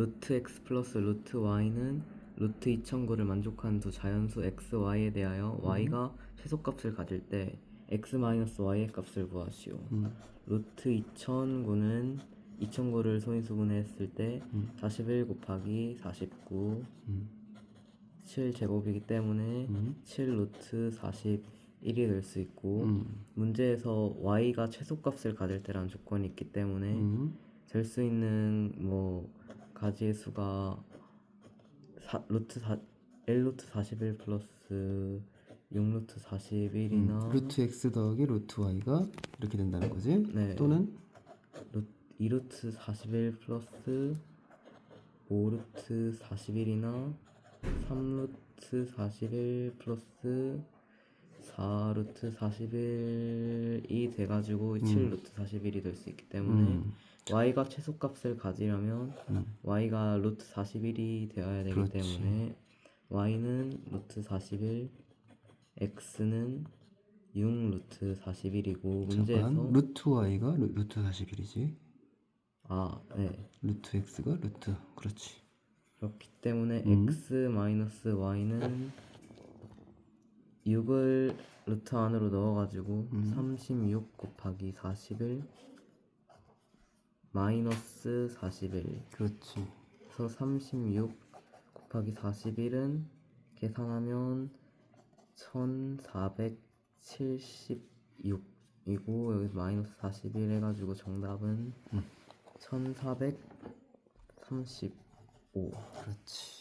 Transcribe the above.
루트 x 플러스 루트 y는 루트 2009를 만족하는 두 자연수 x, y에 대하여 y가 최소값을 가질 때 x 마이너스 y의 값을 구하시오. 음. 루트 2009는 2009를 소인수분해했을 때 음. 41 곱하기 49 음. 7 제곱이기 때문에 음. 7 루트 41이 될 수 있고 음. 문제에서 y가 최소값을 가질 때라는 조건이 있기 때문에 음. 될수 있는 뭐 가지의 수가 사, 루트 사, 1 루트 41 플러스 6 루트 41이나 음. 루트 x 더하기 루트 y가 이렇게 된다는 거지? 네. 또는 2 루트 41 플러스 5 루트 41이나 3 루트 41 플러스 4 루트 41이 돼가지고 7 루트 41이 될 수 있기 때문에 음. y가 최소값을 가지려면 음. y가 루트 41이 되어야 되기 그렇지. 때문에 y는 루트 41 x는 6 루트 41이고 문제에서 잠깐 루트 y가 루, 루트 41이지 아, 네. 루트 x가 루트 그렇지 그렇기 때문에 음. x 마이너스 y는 6을 루트 안으로 넣어가지고 음. 36 곱하기 41 마이너스 41 그렇지 그래서 36 곱하기 41은 계산하면 1476이고 여기 마이너스 41 해가지고 정답은 음. 1435 그렇지